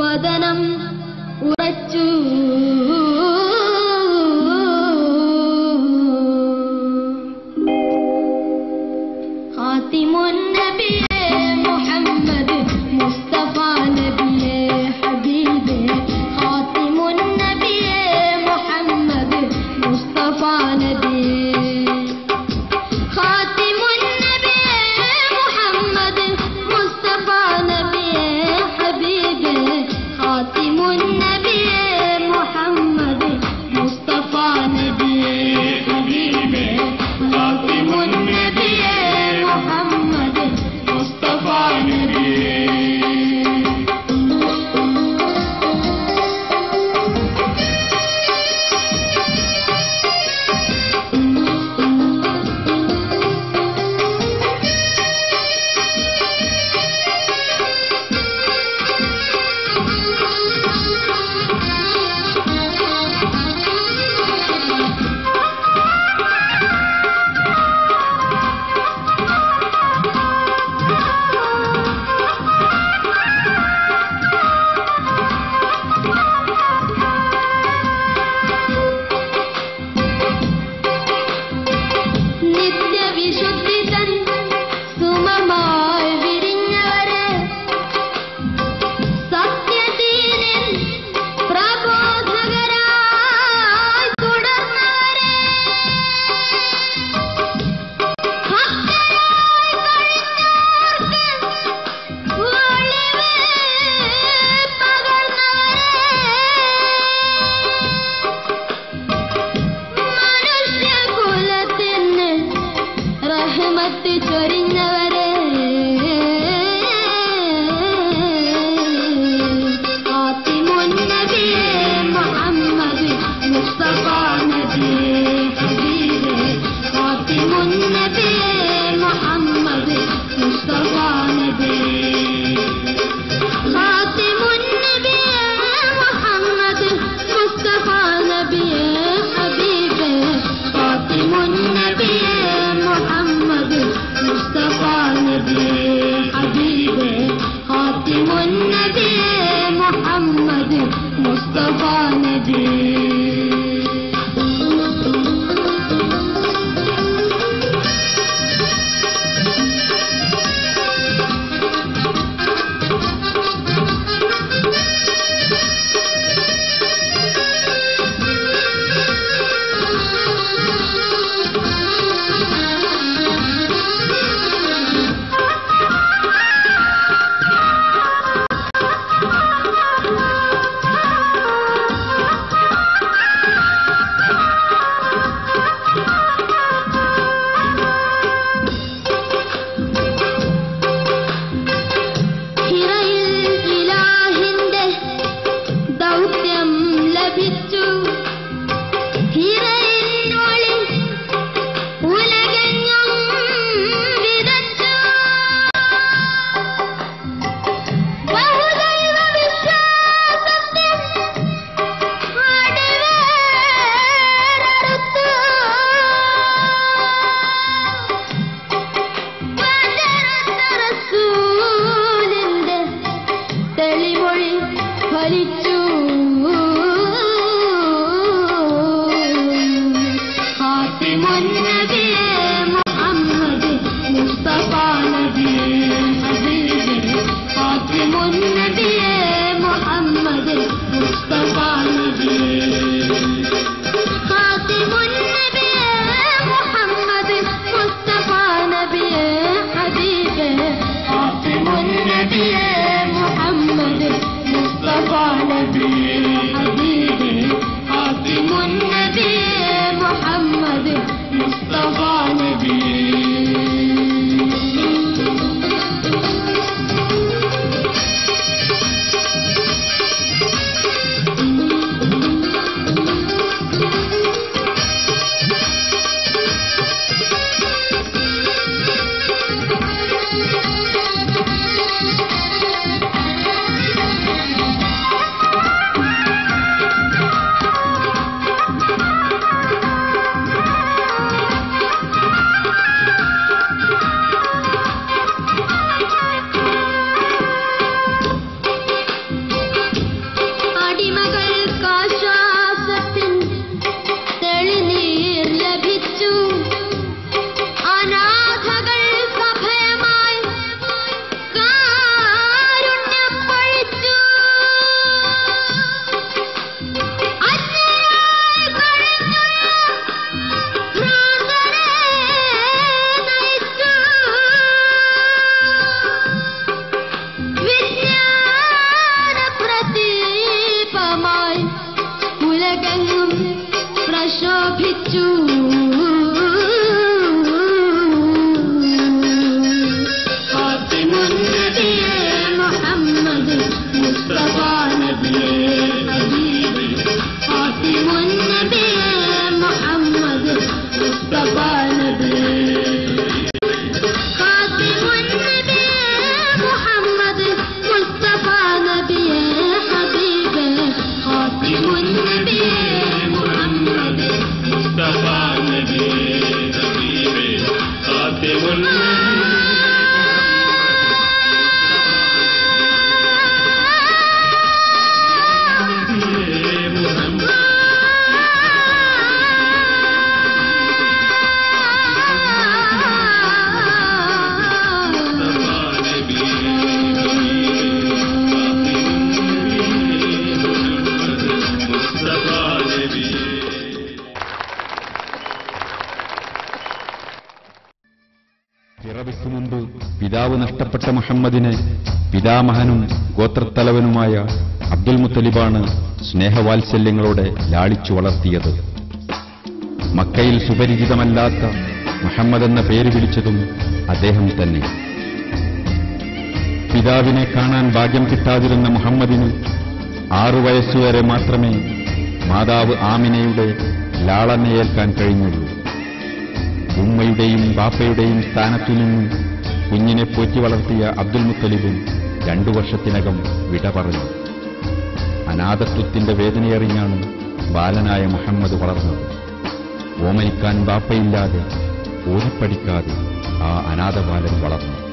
പതനം ഉറച്ചു. ഹാത്തിമുൻ പ്രിയപ്പെട്ട മുഹമ്മദിനെ പിതാമഹനും ഗോത്രത്തലവനുമായ അബ്ദുൽ മുത്തലിബാണ് സ്നേഹവാത്സല്യങ്ങളോടെ ലാളിച്ചു വളർത്തിയത്. മക്കയിൽ സുപരിചിതമല്ലാത്ത മുഹമ്മദ് എന്ന പേര് വിളിച്ചതും അദ്ദേഹം തന്നെ. പിതാവിനെ കാണാൻ ഭാഗ്യം കിട്ടാതിരുന്ന മുഹമ്മദിന് ആറു വയസ്സുവരെ മാത്രമേ മാതാവ് ആമിനയുടെ ലാളനയേൽക്കാൻ കഴിഞ്ഞുള്ളൂ. ഉമ്മയുടെയും ബാപ്പയുടെയും സ്ഥാനത്തു നിന്ന് കുഞ്ഞിനെ പോറ്റി വളർത്തിയ അബ്ദുൽ മുത്തലിബും രണ്ടു വർഷത്തിനകം വിട പറഞ്ഞു. അനാഥത്വത്തിന്റെ വേദനയറിഞ്ഞാണ് ബാലനായ മുഹമ്മദ് വളർന്നത്. ഓമനിക്കാൻ ബാപ്പയില്ലാതെ ഓടിപ്പടിക്കാതെ ആ അനാഥബാലൻ വളർന്നു.